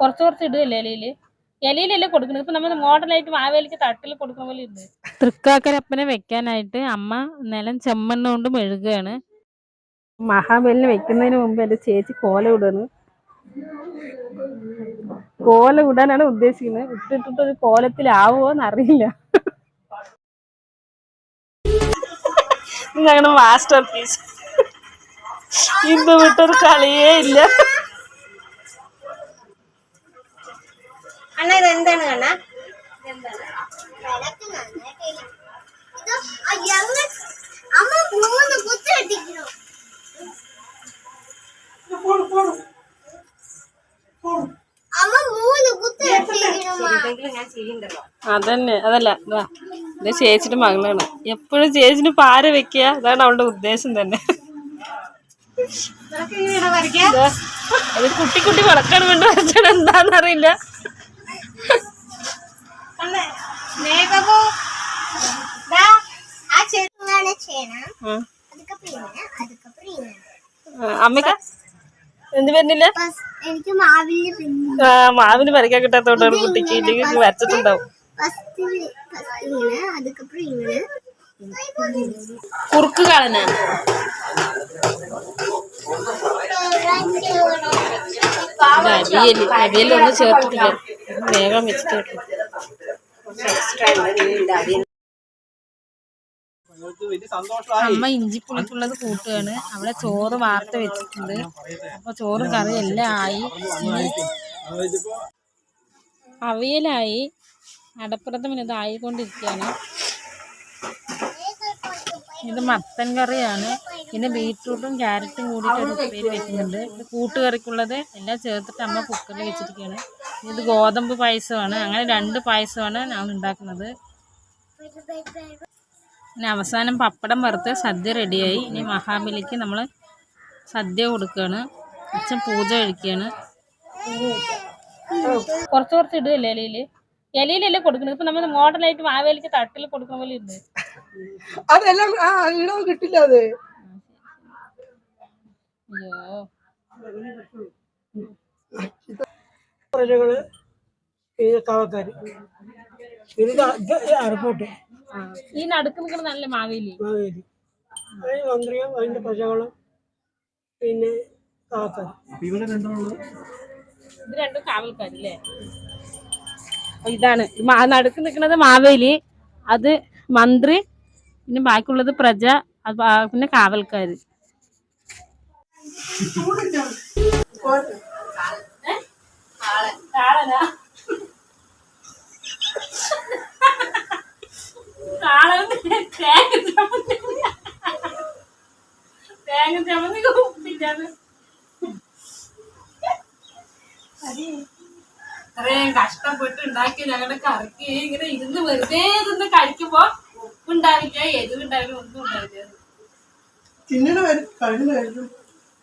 കുറച്ച് കുറച്ച് ഇടുകയല്ലേ ഇലയിൽ ഇലയിലല്ലേ കൊടുക്കുന്നത്? ഇപ്പൊ നമ്മൾ മോഡലായിട്ട് മാവേലിക്ക് തട്ടിൽ കൊടുക്കുന്ന പോലെ ഉണ്ട് തൃക്കാക്കരപ്പനെ വെക്കാനായിട്ട് അമ്മ നിലം ചെമ്മണ്ണ കൊണ്ട് മെഴുകുകയാണ് മഹാബലിനെ വെക്കുന്നതിന് മുമ്പ് എന്റെ ചേച്ചി കോല ഇടാണ് കോല ഇടാനാണ് ഉദ്ദേശിക്കുന്നത്. ഇട്ടിട്ടിട്ട് ഒരു കോലത്തിലാവോ എന്നറിയില്ല. ഞങ്ങളുടെ മാസ്റ്റർ പീസ്. ഇന്ന് വിട്ടൊരു കളിയേ ഇല്ല. അതന്നെ അതല്ല. ഇതാ ചേച്ചിയുടെ മകളാണ്. എപ്പോഴും ചേച്ചിന് പാര വെക്കുക. അതാണ് അവളുടെ ഉദ്ദേശം തന്നെ. ഇതാ, അത് കുട്ടി കുട്ടി വളക്കാൻ വേണ്ടി വരച്ചാണ് എന്താന്നറിയില്ല അമ്മക്ക എന്ത് വരുന്നില്ല? എനിക്ക് മാവിൽ പിന്നെ. ആ മാവിന് വരയ്ക്കാൻ കിട്ടാത്തോണ്ടാണ് കുട്ടിക്ക് ഇല്ലെങ്കിൽ വരച്ചിട്ടുണ്ടാവും. കുറുക്ക് കളന. അവിയൽ അവിയലൊന്നും ചേർത്തിട്ടില്ല. വേഗം വെച്ചിട്ട് കിട്ടും ഇഞ്ചി പുളിക്കുള്ളത് കൂട്ടുകയാണ്. അവിടെ ചോറ് വാർത്ത് വെച്ചിട്ടുണ്ട്. അപ്പൊ ചോറും കറി എല്ലാം ആയി. അവിയലായി. അടപ്പുറത്ത് പിന്നെ ഇത് മത്തൻ കറിയാണ്. പിന്നെ ബീട്രൂട്ടും ക്യാരറ്റും കൂടിയിട്ട് ഒരു വെക്കുന്നുണ്ട്. ഇത് കൂട്ടുകറിക്കുള്ളത് എല്ലാം ചേർത്തിട്ട് അമ്മ കുക്കറിൽ വെച്ചിരിക്കുകയാണ്. ഇത് ഗോതമ്പ് പായസമാണ്. അങ്ങനെ രണ്ട് പായസമാണ് ഞാൻ ഉണ്ടാക്കുന്നത്. പിന്നെ അവസാനം പപ്പടം വറുത്ത് സദ്യ റെഡിയായി. ഇനി മഹാബലിക്ക് നമ്മൾ സദ്യ കൊടുക്കുകയാണ് അച്ഛൻ പൂജ കഴിക്കുകയാണ് കുറച്ച് കുറച്ച് ഇടുകയല്ലേ ഇലയിൽ ഇലയിലല്ലേ കൊടുക്കുന്നത്? ഇപ്പൊ നമ്മൾ മോഡലായിട്ട് മാവേലിക്ക് തട്ടിൽ കൊടുക്കുന്ന പോലെ ഉണ്ട് അതെല്ലാം ആ ഇടവ് കിട്ടില്ല അത്. അയ്യോ. പ്രജകൾ ഇത് കാവക്കാര് ആ. ഈ നടുക്ക് നിൽക്കുന്ന നല്ല മാവേലി. മാവേലി. അതിന് മന്ത്രിയും അതിന്റെ പ്രജകളും പിന്നെ കാവക്കാര് ഇത് രണ്ടും കാവൽക്കാരില്ലേ? ഇതാണ്. നടുക്ക് നിൽക്കുന്നത് മാവേലി അത് മന്ത്രി പിന്നെ ബാക്കിയുള്ളത് പ്രജ അത് പിന്നെ കാവൽക്കാര്. തേങ്ങ ചമ്മന്തി ഉപ്പില്ലാതെ ഇത്രയും കഷ്ടപ്പെട്ട് ഉണ്ടാക്കി ഞങ്ങളുടെ കറിക്ക് ഇങ്ങനെ ഇരുന്ന് വെറുതെ ഇരുന്ന് കഴിക്കുമ്പോ ഉപ്പുണ്ടാവില്ല എരിവുണ്ടാവില്ല ഒന്നും ഉണ്ടാവില്ല. തിന്നണ കഴിഞ്ഞു കഴിഞ്ഞു